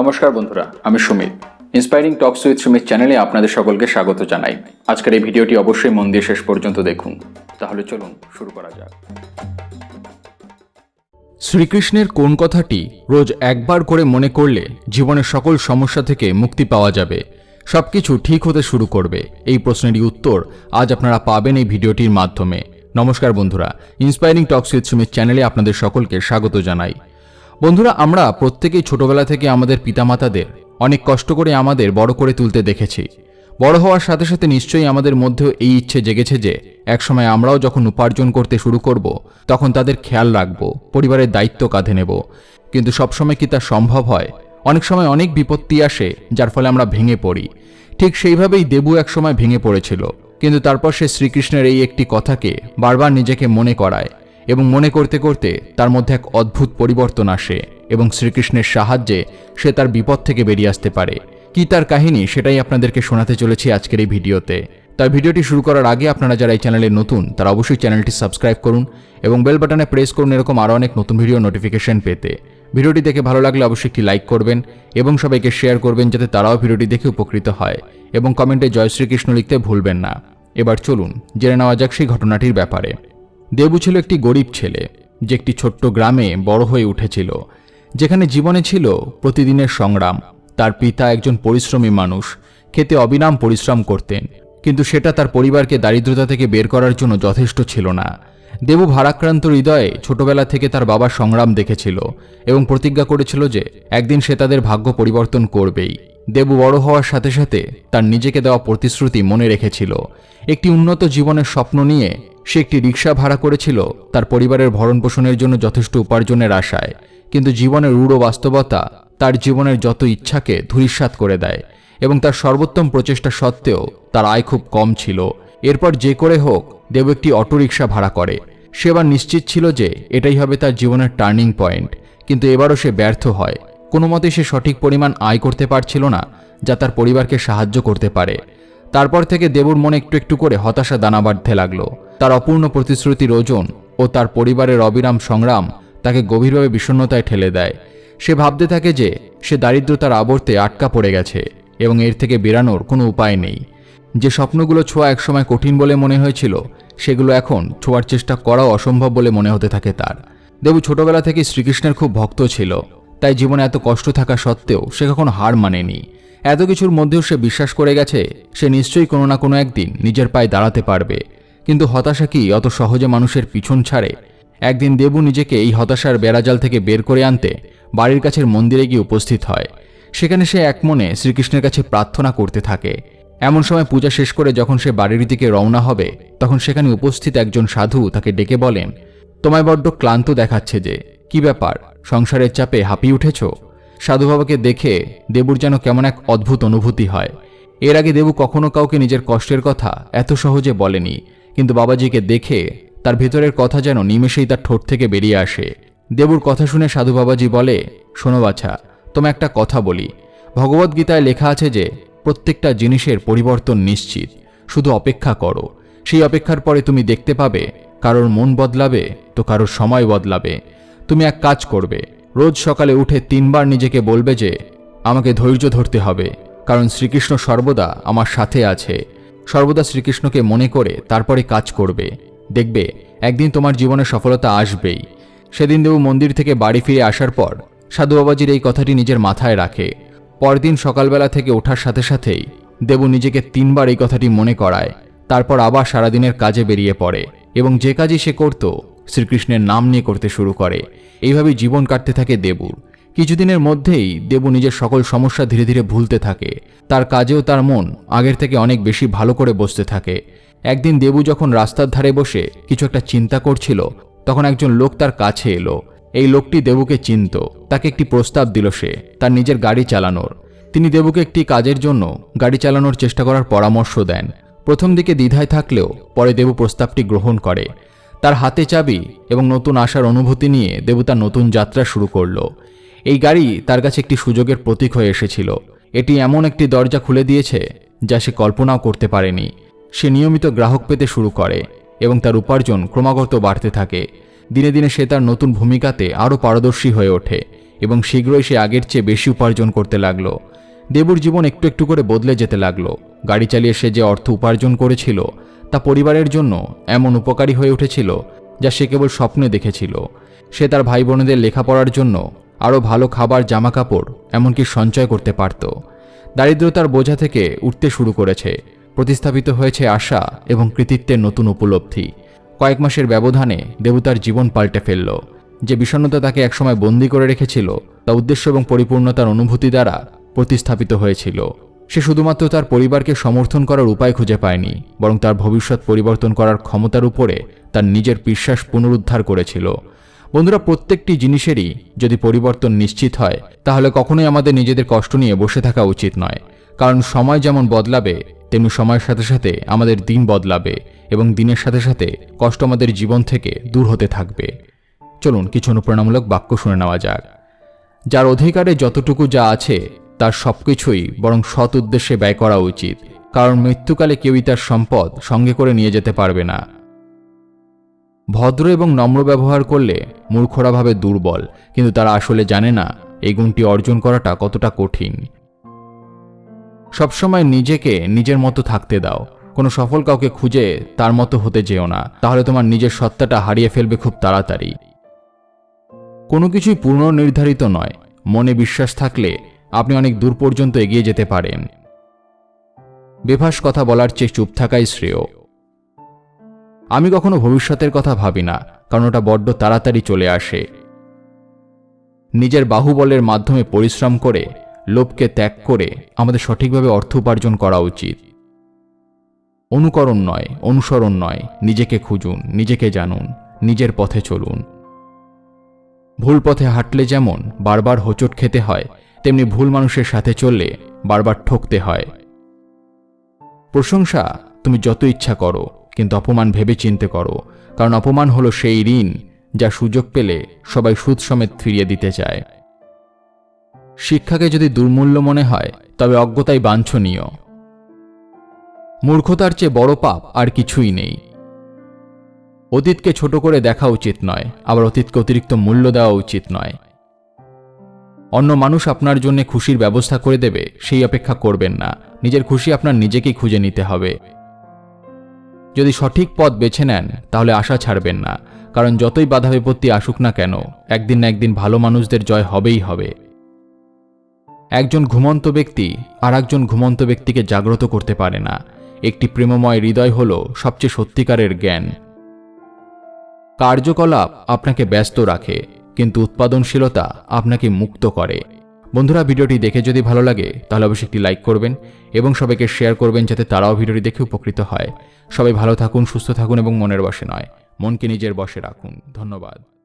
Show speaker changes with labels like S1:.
S1: নমস্কার বন্ধুরা, আমি Sumit. Inspiring talks with Sumit চ্যানেলে আপনাদের সকলকে স্বাগত জানাই। আজকের এই ভিডিওটি অবশ্যই মন দিয়ে শেষ পর্যন্ত দেখুন। তাহলে চলুন শুরু করা যাক।
S2: শ্রীকৃষ্ণের কোন কথাটি রোজ একবার করে মনে করলে জীবনের সকল সমস্যা থেকে মুক্তি পাওয়া যাবে, সবকিছু ঠিক হতে শুরু করবে? এই প্রশ্নেরই উত্তর আজ আপনারা পাবেন এই ভিডিওটির মাধ্যমে। নমস্কার বন্ধুরা ইন্সপায়ারিং টক্স উইথ সুমিত চ্যানেলে আপনাদের সকলকে স্বাগত জানাই। বন্ধুরা, আমরা প্রত্যেকেই ছোটবেলা থেকে আমাদের পিতামাতাদের অনেক কষ্ট করে আমাদের বড় করে তুলতে দেখেছি। বড় হওয়ার সাথে সাথে নিশ্চয়ই আমাদের মধ্যেও এই ইচ্ছে জেগেছে যে, একসময় আমরাও যখন উপার্জন করতে শুরু করব, তখন তাদের খেয়াল রাখব, পরিবারের দায়িত্ব কাঁধে নেব। কিন্তু সবসময় কি তা সম্ভব হয়? অনেক সময় অনেক বিপত্তি আসে, যার ফলে আমরা ভেঙে পড়ি। ঠিক সেইভাবেই দেবু একসময় ভেঙে পড়েছিল। কিন্তু তারপর সে শ্রীকৃষ্ণের এই একটি কথাকে বারবার নিজেকে মনে করায়। এবং মনে করতে করতে তার মধ্যে এক অদ্ভুত পরিবর্তন আসে এবং শ্রীকৃষ্ণের সাহায্যে সে তার বিপদ থেকে বেরিয়ে আসতে পারে। কি তার কাহিনী সেটাই আপনাদেরকে শোনাতে চলেছি আজকের এই ভিডিওতে। তাই ভিডিওটি শুরু করার আগে আপনারা যারা এই চ্যানেলে নতুন, তারা অবশ্যই চ্যানেলটি সাবস্ক্রাইব করুন এবং বেল বাটনে প্রেস করুন এরকম আরও অনেক নতুন ভিডিও নোটিফিকেশন পেতে। ভিডিওটি দেখে ভালো লাগলে অবশ্যই একটি লাইক করবেন এবং সবাইকে শেয়ার করবেন যাতে তারাও ভিডিওটি দেখে উপকৃত হয় এবং কমেন্টে জয় শ্রীকৃষ্ণ লিখতে ভুলবেন না। এবার চলুন, জেনে নেওয়া যাক সেই ঘটনাটির ব্যাপারে। দেবু ছিল একটি গরিব ছেলে, যে একটি ছোট্ট গ্রামে বড় হয়ে উঠেছিল, যেখানে জীবনে ছিল প্রতিদিনের সংগ্রাম। তার পিতা একজন পরিশ্রমী মানুষ, খেতে অবিরাম পরিশ্রম করতেন, কিন্তু সেটা তার পরিবারকে দারিদ্রতা থেকে বের করার জন্য যথেষ্ট ছিল না। দেবু ভারাক্রান্ত হৃদয়ে ছোটবেলা থেকে তার বাবার সংগ্রাম দেখেছিল এবং প্রতিজ্ঞা করেছিল যে একদিন সে তাদের ভাগ্য পরিবর্তন করবেই। দেবু বড় হওয়ার সাথে সাথে তার নিজেকে দেওয়া প্রতিশ্রুতি মনে রেখেছিল। একটি উন্নত জীবনের স্বপ্ন নিয়ে সে একটি রিক্সা ভাড়া করেছিল তার পরিবারের ভরণ পোষণের জন্য যথেষ্ট উপার্জনের আশায়। কিন্তু জীবনের রূঢ় বাস্তবতা তার জীবনের যত ইচ্ছাকে ধূলিসাৎ করে দেয় এবং তার সর্বোত্তম প্রচেষ্টা সত্ত্বেও তার আয় খুব কম ছিল। এরপর যে করে হোক, দেব একটি অটোরিকশা ভাড়া করে। সে এবার নিশ্চিত ছিল যে এটাই হবে তার জীবনের টার্নিং পয়েন্ট, কিন্তু এবারও সে ব্যর্থ হয়। কোনো মতে সে সঠিক পরিমাণ আয় করতে পারছিল না, যা তার পরিবারকে সাহায্য করতে পারে। তারপর থেকে দেবুর মনে একটু একটু করে হতাশা দানা বাঁধতে লাগল। তার অপূর্ণ প্রতিশ্রুতির ওজন ও তার পরিবারের অবিরাম সংগ্রাম তাকে গভীরভাবে বিষণ্ণতায় ঠেলে দেয়। সে ভাবতে থাকে যে, সে দারিদ্রতার আবর্তে আটকা পড়ে গেছে এবং এর থেকে বেরানোর কোনো উপায় নেই। যে স্বপ্নগুলো ছোঁয়া একসময় কঠিন বলে মনে হয়েছিল, সেগুলো এখন ছোঁয়ার চেষ্টা করাও অসম্ভব বলে মনে হতে থাকে তার। দেবু ছোটবেলা থেকে শ্রীকৃষ্ণের খুব ভক্ত ছিল। তাই জীবনে এত কষ্ট থাকা সত্ত্বেও সে কখনো হার মানেনি। এত কিছুর মধ্যেও সে বিশ্বাস করে গেছে, সে নিশ্চয়ই কোনো না কোনো একদিন নিজের পায়ে দাঁড়াতে পারবে। কিন্তু হতাশা কি অত সহজে মানুষের পিছন ছাড়ে? একদিন দেবু নিজেকে এই হতাশার বেড়াজাল থেকে বের করে আনতে বাড়ির কাছের মন্দিরে গিয়ে উপস্থিত হয়। সেখানে সে এক মনে শ্রীকৃষ্ণের কাছে প্রার্থনা করতে থাকে। এমন সময় পূজা শেষ করে যখন সে বাড়ির দিকে রওনা হবে, তখন সেখানে উপস্থিত একজন সাধু তাকে ডেকে বলেন, তোমায় বড্ড ক্লান্ত দেখাচ্ছে যে, কি ব্যাপার? সংসারের চাপে হাঁপিয়ে উঠেছ? সাধু বাবাকে দেখে দেবুর যেন কেমন এক অদ্ভুত অনুভূতি হয়। এর আগে দেবু কখনো কাউকে নিজের কষ্টের কথা এত সহজে বলেনি, কিন্তু বাবাজিকে দেখে তার ভেতরের কথা যেন নিমেষেই তার ঠোঁট থেকে বেরিয়ে আসে। দেবুর কথা শুনে সাধু বাবাজি বলে, শোনো বাছা, তোমায় একটা কথা বলি। ভগবদ্গীতায় লেখা আছে যে, প্রত্যেকটা জিনিসের পরিবর্তন নিশ্চিত। শুধু অপেক্ষা করো। সেই অপেক্ষার পরে তুমি দেখতে পাবে, কারোর মন বদলাবে, তো কারোর সময় বদলাবে। তুমি এক কাজ করবে। রোজ সকালে উঠে তিনবার নিজেকে বলবে যে, আমাকে ধৈর্য ধরতে হবে, কারণ শ্রীকৃষ্ণ সর্বদা আমার সাথে আছে। সর্বদা শ্রীকৃষ্ণকে মনে করে তারপরে কাজ করবে। দেখবে, একদিন তোমার জীবনে সফলতা আসবেই। সেদিন দেবু মন্দির থেকে বাড়ি ফিরে আসার পর সাধু বাবাজির এই কথাটি নিজের মাথায় রাখে। পরদিন সকালবেলা থেকে ওঠার সাথে সাথেই দেবু নিজেকে তিনবার এই কথাটি মনে করায়। তারপর আবার সারাদিনের কাজে বেরিয়ে পড়ে এবং যে কাজই সে করত শ্রীকৃষ্ণের নাম নিয়ে করতে শুরু করে। এইভাবেই জীবন কাটতে থাকে দেবুর। কিছুদিনের মধ্যেই দেবু নিজের সকল সমস্যা ধীরে ধীরে ভুলতে থাকে। তার কাজেও তার মন আগের থেকে অনেক বেশি ভালো করে বসতে থাকে। একদিন দেবু যখন রাস্তার ধারে বসে কিছু একটা চিন্তা করছিল, তখন একজন লোক তার কাছে এলো। এই লোকটি দেবুকে চিনত। তাকে একটি প্রস্তাব দিল সে, তার নিজের গাড়ি চালানোর। তিনি দেবুকে একটি কাজের জন্য গাড়ি চালানোর চেষ্টা করার পরামর্শ দেন। প্রথম দিকে দ্বিধায় থাকলেও পরে দেবু প্রস্তাবটি গ্রহণ করে। তার হাতে চাবি এবং নতুন আসার অনুভূতি নিয়ে দেবু তার নতুন যাত্রা শুরু করল। এই গাড়ি তার কাছে একটি সুযোগের প্রতীক হয়ে এসেছিল। এটি এমন একটি দরজা খুলে দিয়েছে যা সে কল্পনাও করতে পারেনি। সে নিয়মিত গ্রাহক পেতে শুরু করে এবং তার উপার্জন ক্রমাগত বাড়তে থাকে। দিনে দিনে সে তার নতুন ভূমিকাতে আরও পারদর্শী হয়ে ওঠে এবং শীঘ্রই সে আগের চেয়ে বেশি উপার্জন করতে লাগল। দেবুর জীবন একটু একটু করে বদলে যেতে লাগল। গাড়ি চালিয়ে সে যে অর্থ উপার্জন করেছিল তা পরিবারের জন্য এমন উপকারী হয়ে উঠেছিল যা সে কেবল স্বপ্নে দেখেছিল। সে তার ভাই বোনেদের লেখাপড়ার জন্য আরও ভালো খাবার জামা কাপড় এমনকি সঞ্চয় করতে পারত। দারিদ্রতার বোঝা থেকে উঠতে শুরু করেছে। প্রতিস্থাপিত হয়েছে আশা এবং কৃতিত্বের নতুন উপলব্ধি। কয়েক মাসের ব্যবধানে দেবু তার জীবন পাল্টে ফেলল। যে বিষণ্ণতা তাকে একসময় বন্দি করে রেখেছিল, তা উদ্দেশ্য এবং পরিপূর্ণতার অনুভূতি দ্বারা প্রতিস্থাপিত হয়েছিল। সে শুধুমাত্র তার পরিবারকে সমর্থন করার উপায় খুঁজে পায়নি, বরং তার ভবিষ্যৎ পরিবর্তন করার ক্ষমতার উপরে তার নিজের বিশ্বাস পুনরুদ্ধার করেছিল। বন্ধুরা, প্রত্যেকটি জিনিসেরই যদি পরিবর্তন নিশ্চিত হয়, তাহলে কখনোই আমাদের নিজেদের কষ্ট নিয়ে বসে থাকা উচিত নয়। কারণ সময় যেমন বদলাবে, তেমনি সময়ের সাথে সাথে আমাদের দিন বদলাবে এবং দিনের সাথে সাথে কষ্ট আমাদের জীবন থেকে দূর হতে থাকবে। চলুন, কিছু অনুপ্রেরণামূলক বাক্য শুনে নেওয়া যাক। যার অধিকারে যতটুকু যা আছে তার সবকিছুই বরং সৎ উদ্দেশ্যে ব্যয় করা উচিত, কারণ মৃত্যুকালে কেউই তার সম্পদ সঙ্গে করে নিয়ে যেতে পারবে না। ভদ্র এবং নম্র ব্যবহার করলে মূর্খরাভাবে দুর্বল, কিন্তু তারা আসলে জানে না এই গুণটি অর্জন করাটা কতটা কঠিন। সবসময় নিজেকে নিজের মতো থাকতে দাও। কোনো সফল কাউকে খুঁজে তার মতো হতে যেও না, তাহলে তোমার নিজের সত্তাটা হারিয়ে ফেলবে খুব তাড়াতাড়ি। কোনো কিছুই পূর্ণ নির্ধারিত নয়। মনে বিশ্বাস থাকলে আপনি অনেক দূর পর্যন্ত এগিয়ে যেতে পারেন। বেভাস কথা বলার চেয়ে চুপ থাকাই শ্রেয়। আমি কখনো ভবিষ্যতের কথা ভাবি না, কারণ ওটা বড্ড তাড়াতাড়ি চলে আসে। নিজের বাহুবলের মাধ্যমে পরিশ্রম করে, লোভকে ত্যাগ করে আমাদের সঠিকভাবে অর্থ উপার্জন করা উচিত। অনুকরণ নয়, অনুসরণ নয়, নিজেকে খুঁজুন, নিজেকে জানুন, নিজের পথে চলুন। ভুল পথে হাঁটলে যেমন, বারবার হোঁচট খেতে হয় তেমনি ভুল মানুষের সাথে চললে বারবার ঠকতে হয়। প্রশংসা, তুমি যত ইচ্ছা করো, কিন্তু অপমান ভেবে চিনতে করো, কারণ অপমান হলো সেই ঋণ যা সুযোগ পেলে সবাই সুদ সমেত ফিরিয়ে দিতে চায়। শিক্ষাকে যদি দুর্মূল্য মনে হয়, তবে অজ্ঞতাই বাঞ্ছনীয়। মূর্খতার চেয়ে বড় পাপ আর কিছুই নেই। অতীতকে ছোট করে দেখা উচিত নয়, আবার অতীতকে অতিরিক্ত মূল্য দেওয়া উচিত নয়। অন্য মানুষ আপনার জন্য খুশির ব্যবস্থা করে দেবে, সেই অপেক্ষা করবেন না। নিজের খুশি আপনার নিজেকেই খুঁজে নিতে হবে। যদি সঠিক পথ বেছে নেন, তাহলে আশা ছাড়বেন না। কারণ যতই বাধা বিপত্তি আসুক না কেন, একদিন না একদিন ভালো মানুষদের জয় হবেই হবে। একজন ঘুমন্ত ব্যক্তি আর একজন ঘুমন্ত ব্যক্তিকে জাগ্রত করতে পারে না। একটি প্রেমময় হৃদয় হল সবচেয়ে সত্যিকারের জ্ঞান। কার্যকলাপ আপনাকে ব্যস্ত রাখে। কিন্তু উৎপাদনশীলতা আপনাকে মুক্ত করে। বন্ধুরা, ভিডিওটি দেখে যদি ভালো লাগে, তাহলে অবশ্যই একটি লাইক করবেন এবং সবাইকে শেয়ার করবেন যাতে তারাও ভিডিওটি দেখে উপকৃত হয়। সবাই ভালো থাকুন, সুস্থ থাকুন এবং মনের বসে নয়। মনকে নিজের বসে রাখুন। ধন্যবাদ।